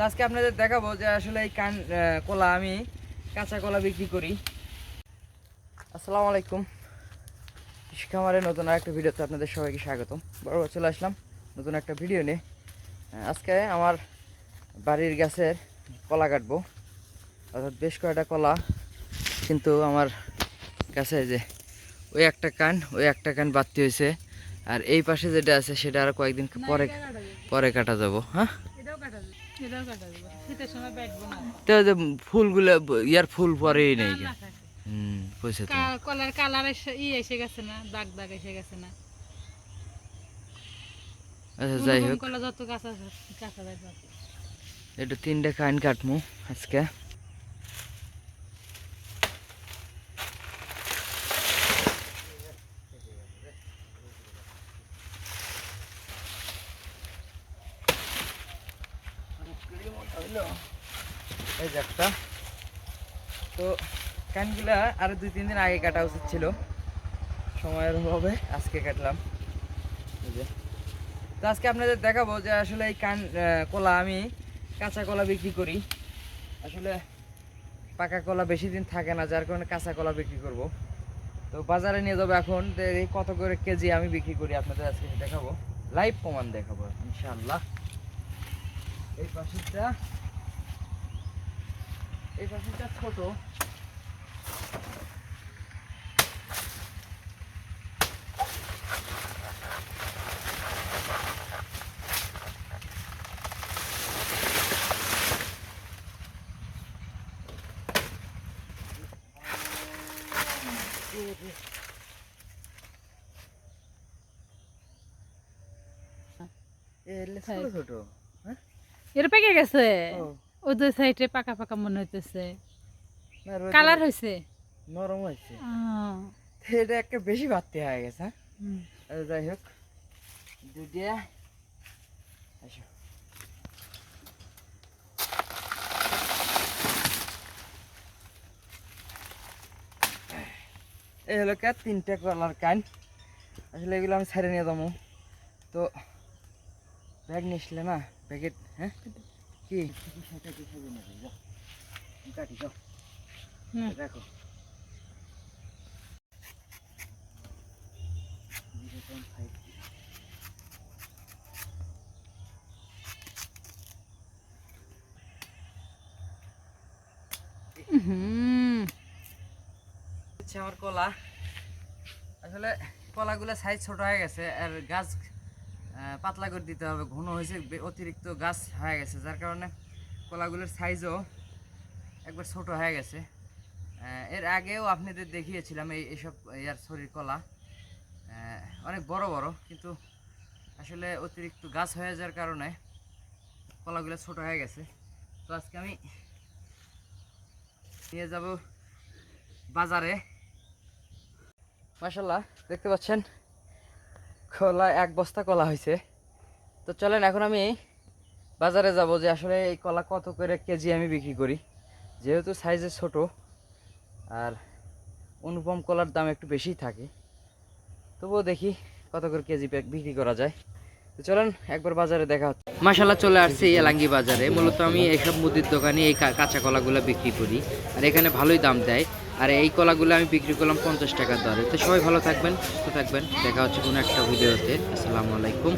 তো আজকে আপনাদের দেখাবো যে আসলে এই কান কলা আমি কাঁচা কলা বিক্রি করি। আসসালামু আলাইকুম। কৃষি নতুন আরেকটা ভিডিওতে আপনাদের সবাইকে স্বাগতম। বরাবর চলে আসলাম নতুন একটা ভিডিও নিয়ে। আজকে আমার বাড়ির গাছের কলা কাটবো। অর্থাৎ বেশ কয়েকটা কলা কিন্তু আমার গাছে যে ওই একটা কান ওই একটা কান বাড়তি হয়েছে। আর এই পাশে যেটা আছে সেটা আর কয়েকদিন পরে পরে কাটা যাব হ্যাঁ? তো ফুলগুলো ইয়ার ফুল পরেই নেই। হুম তো। কলার কালার ই এসে গেছে না দাগ দাগ এসে গেছে না। আচ্ছা যাই হোক। কলা যত যায় তত। একটু তিনটে কান কাটমু আজকে। তো কানগুলা আরও দুই, তিন দিন আগে কাটা উচিত ছিল। সময়ের অভাবে আজকে কাটলাম। তো আজকে আপনাদের দেখাবো যে আসলে এই কান কলা আমি কাঁচা কলা বিক্রি করি। আসলে পাকা কলা বেশি দিন থাকে না, যার কারণে কাঁচা কলা বিক্রি করব। তো বাজারে নিয়ে যাব এখন কত করে কেজি আমি বিক্রি করি আপনাদের আজকে দেখাবো। লাইভ প্রমাণ দেখাবো, ইনশাআল্লাহ। এই পাশেরটা এই পাশেরটা ছোট। ছোট ছোট হ্যাঁ? এর পেকে গেছে? ও, দুই সাইডে পাকা পাকা মনে হইতেছে। কালার হয়েছে নরম হয়েছে এটা একটা বেশি বাড়তি হয়ে গেছে হ্যাঁ? যাই হোক। দুটিয়া আসো। এই হলো কে? তিনটে কলার কান আসলে এগুলো আমি ছেড়ে নিয়ে যাব। তো ব্যাগ নিসলে না? প্যাকেট হ্যাঁ? কি? কাটি যাও হুম। রাখো হুম হচ্ছে আমার কলা। আসলে কলাগুলো সাইজ ছোট হয়ে গেছে আর গাছ পাতলা করে দিতে হবে। ঘন হয়েছে অতিরিক্ত গাছ হয়ে গেছে, যার কারণে কলাগুলোর সাইজও একবার ছোট হয়ে গেছে। এর আগেও আপনাদের দেখিয়েছিলাম এই এইসব ইয়ার শরীর কলা। অনেক বড় বড়, কিন্তু আসলে অতিরিক্ত গাছ হয়ে যাওয়ার কারণে কলাগুলো ছোট হয়ে গেছে। তো আজকে আমি নিয়ে যাব বাজারে। মাসাল্লাহ দেখতে পাচ্ছেন? কলা এক বস্তা কলা হয়েছে তো চলেন, এখন আমি বাজারে যাব যে আসলে এই কলা কত করে কেজি আমি বিক্রি করি। যেহেতু সাইজে ছোট, আর অনুপম কলার দাম একটু বেশিই থাকে। তবুও দেখি কত করে কেজি বিক্রি করা যায়। তো চলেন, একবার বাজারে দেখা হচ্ছে। মাসাল্লাহ চলে আসছে এলাঙ্গি বাজারে। মূলত আমি এইসব মুদির দোকানে এই কাঁচা কলাগুলো বিক্রি করি। আর এখানে ভালোই দাম দেয়। আর এই কলাগুলো আমি বিক্রি করলাম পঞ্চাশ টাকার দরে। তো সবাই ভালো থাকবেন, সুস্থ থাকবেন। দেখা হচ্ছে কোনো একটা ভিডিওতে। আসসালামু আলাইকুম।